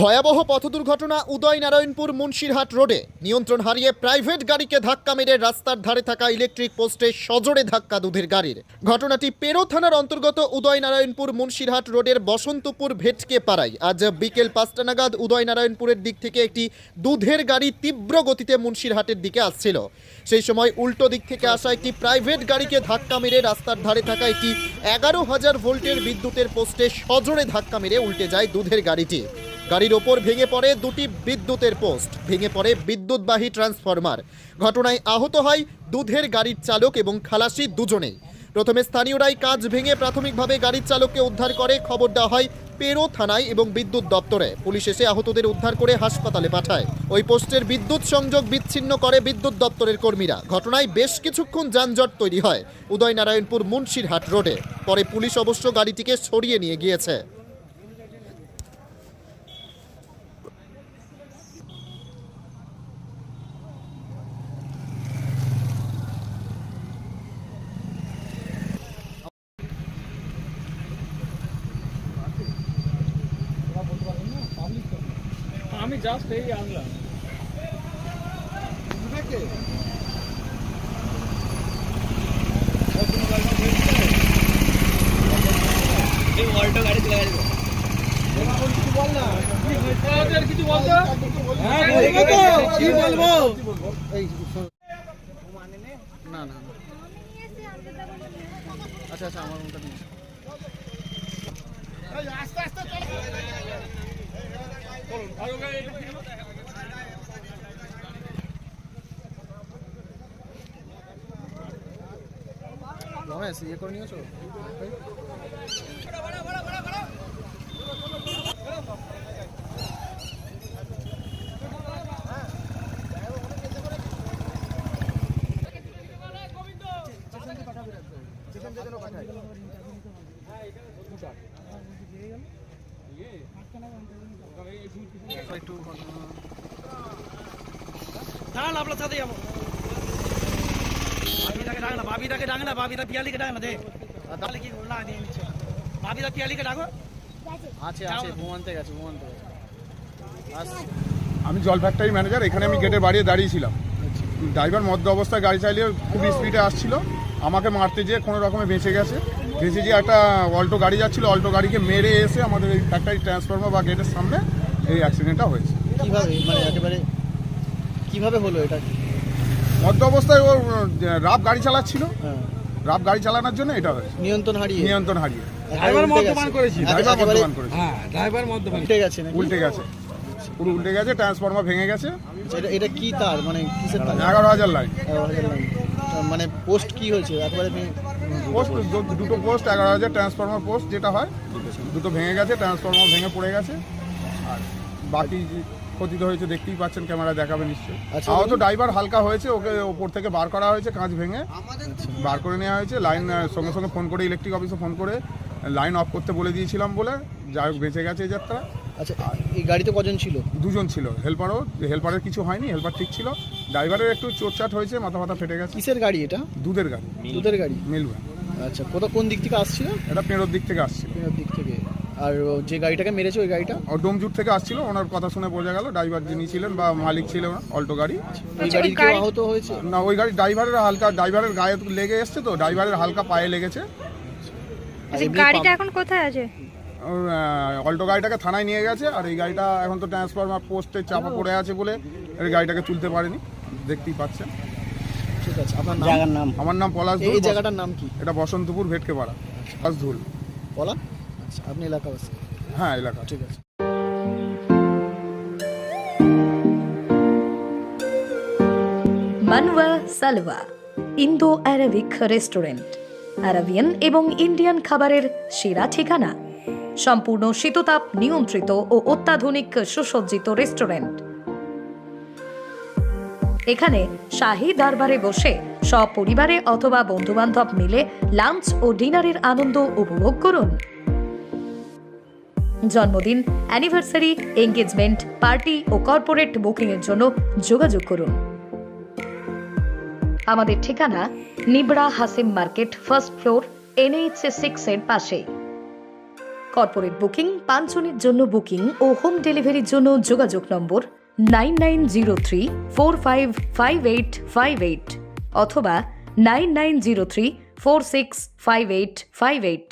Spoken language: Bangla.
ভয়াবহ পথ দুর্ঘটনা উদয়নারায়ণপুর মুন্সিরহাট রোডে। নিয়ন্ত্রণ হারিয়ে প্রাইভেট গাড়িকে ধাক্কা মেরে রাস্তার ধারে থাকা ইলেকট্রিক পোস্টে সজোরে ধাক্কা দুধের গাড়ির। ঘটনাটি পেরো থানার অন্তর্গত উদয়নারায়ণপুর মুন্সিরহাট রোডের বসন্তপুর ভেটকে পাড়ায়। আজ বিকেল পাঁচটা নাগাদ উদয়নারায়ণপুরের দিক থেকে একটি দুধের গাড়ি তীব্র গতিতে মুন্সিরহাটের দিকে আসছিল। সেই সময় উল্টো দিক থেকে আসা একটি প্রাইভেট গাড়িকে ধাক্কা মেরে রাস্তার ধারে থাকা একটি এগারো হাজার ভোল্টের বিদ্যুতের পোস্টে সজোরে ধাক্কা মেরে উল্টে যায় দুধের গাড়িটি। গাড়ির ওপর ভেঙে পড়ে দুটি বিদ্যুতের পোস্ট। ভেঙে পড়ে বিদ্যুৎবাহী ট্রান্সফরমার। ঘটনায় আহত হয় দুধের গাড়ির চালক এবং খালাসি দুজনেই। প্রথমে স্থানীয়রাই কাজ ভেঙে প্রাথমিকভাবে গাড়ির চালককে উদ্ধার করে খবর দেওয়া হয় পেরো থানায় এবং বিদ্যুৎ দপ্তরে। পুলিশ এসে আহতদের উদ্ধার করে হাসপাতালে পাঠায়। ওই পোস্টের বিদ্যুৎ সংযোগ বিচ্ছিন্ন করে বিদ্যুৎ দপ্তরের কর্মীরা। ঘটনায় বেশ কিছুক্ষণ যানজট তৈরি হয়। উদয়নারায়ণপুর মুন্সিরহাট রোডে। পরে পুলিশ অবশ্য গাড়িটিকে সরিয়ে নিয়ে গিয়েছে। জাস্ট এই আনলাম। আর কিছু বলতো হ্যাঁ বলব তো কি বলব? না না না। আচ্ছা আচ্ছা আমার মনটা নিয়ে এসো। রমেশ ইয়ে করে নিয়েছো? একটু দাঁড়ান আপনার সাথে যাব। ভাবিটাকে ডাক না ভাবিটাকে ডাক না ভাবিটা পিয়ালিকে ডাক না দে। তাহলে কি না দিয়ে নিচ্ছে। ভাবিটা পিয়ালিকে ডাকো। আছে আছে ঘুমানতে গেছে ঘুমানতে গেছে আমি জল ফ্যাক্টরি ম্যানেজার এখানে আমি গেটে বাড়িয়ে দাঁড়িয়েছিলাম। ড্রাইভার মদ্য অবস্থায় গাড়ি চালিয়ে খুব স্পিডে আসছিল। আমাকে মারতে যেয়ে কোনো রকমে বেঁচে গেছে। যেয়ে একটা অল্টো গাড়ি যাচ্ছিল অল্টো গাড়িকে মেরে এসে আমাদের এই ফ্যাক্টরি ট্রান্সফরমার বা গেটের সামনে এই অ্যাক্সিডেন্টটা হয়েছে। কীভাবে মানে একেবারে কীভাবে হলো এটা? মদ্য অবস্থায় ও রাব গাড়ি চালাচ্ছিল। হ্যাঁ। রাব গাড়ি চালানোর জন্য এটা হয়েছে। নিয়ন্ত্রণ হারিয়ে। নিয়ন্ত্রণ হারিয়ে। ড্রাইভার মদ্যপান করেছি। ড্রাইভার মদ্যপান করেছে হ্যাঁ ড্রাইভার মধ্যে উল্টে গেছে উল্টে গেছে। পুরো উল্টে গেছে ট্রান্সফরমার ভেঙে গেছে। এটা এটা কি তার? মানে কিসের তার? এগারো হাজার লাইন এগারো হাজার লাইন। মানে পোস্ট কি হয়েছে? একবারে পোস্ট দুটো পোস্ট এগারো হাজার ট্রান্সফরমার পোস্ট যেটা হয় দুটো ভেঙে গেছে ট্রান্সফরমার ভেঙে পড়ে গেছে। আর বাকি ক্ষতিত হয়েছে দেখতেই পাচ্ছেন ক্যামেরা দেখাবে নিশ্চয়ই। আচ্ছা, আহত ড্রাইভার হালকা হয়েছে ওকে ওপর থেকে বার করা হয়েছে কাঁচ ভেঙে। বার করে নেওয়া হয়েছে লাইন সঙ্গে সঙ্গে ফোন করে ইলেকট্রিক অফিসে ফোন করে লাইন অফ করতে বলে দিয়েছিলাম বলে যাই হোক বেঁচে গেছে এই যাত্রা। আচ্ছা এই গাড়িতে কজন ছিল? দুজন ছিল। হেল্পারও হেল্পারের কিছু হয়নি হেল্পার ঠিক ছিল। ড্রাইভারের একটু চোটচাট হয়েছে মাথা মাথা ফেটে গেছে। কিসের গাড়ি এটা? দুধের গাড়ি। দুধের গাড়ি? মিলবে। আচ্ছা কোথা কোন দিক থেকে আসছিল? এটা পেঁড়োর দিক থেকে আসছে কোন দিক থেকে। আর ও যে গাড়িটাকে মেরেছে ওই গাড়িটা? ও ডোমজুট থেকে আসছিল ওনার কথা শুনে বোঝা গেল ড্রাইভার যিনি ছিলেন বা মালিক ছিলেন অল্টো গাড়ি। ওই গাড়ির কেউ আহত হয়েছে? না ওই গাড়ি ড্রাইভারের হালকা ড্রাইভারের গায়ে লেগে এসছে তো ড্রাইভারের হালকা পায়ে লেগেছে। আর আচ্ছা গাড়িটা এখন কোথায় আছে? অল্টো গাড়িটাকে থানায় নিয়ে গেছে আর এই গাড়িটা এখন তো ট্রান্সফরমার পোস্টে চাপা পড়ে আছে বলে এই গাড়িটাকে তুলতে পারেনি। দেখতেই পাচ্ছেন। ঠিক আছে আপনার নাম? নাম। আমার নাম পলাশ এই জায়গাটার নাম কি? এটা বসন্তপুর ভেটকে পাড়া পলাশ ধুল। বলা আচ্ছা আপনি এলাকাবাসী? হ্যাঁ এলাকা। ঠিক আছে। মানওয়া সালওয়া ইন্দো অ্যারাবিক রেস্টুরেন্ট আরাবিয়ান এবং ইন্ডিয়ান খাবারের সেরা ঠিকানা। সম্পূর্ণ শীততাপ নিয়ন্ত্রিত ও অত্যাধুনিক সুসজ্জিত রেস্টুরেন্ট। এখানে শাহী দরবারে বসে সপরিবারে অথবা বন্ধুবান্ধব মিলে লাঞ্চ ও ডিনারের আনন্দ উপভোগ করুন। জন্মদিন, অ্যানিভার্সারি, এঙ্গেজমেন্ট, পার্টি ও কর্পোরেট বুকিংয়ের জন্য যোগাযোগ করুন। আমাদের ঠিকানা Nibra Hasim market, first floor, NH six এর পাশেই কর্পোরেট বুকিং পাঁচজনের জন্য বুকিং ও হোম ডেলিভারির জন্য যোগাযোগ number nine nine zero three four five five eight five eight অথবা nine nine zero three four six five eight five eight.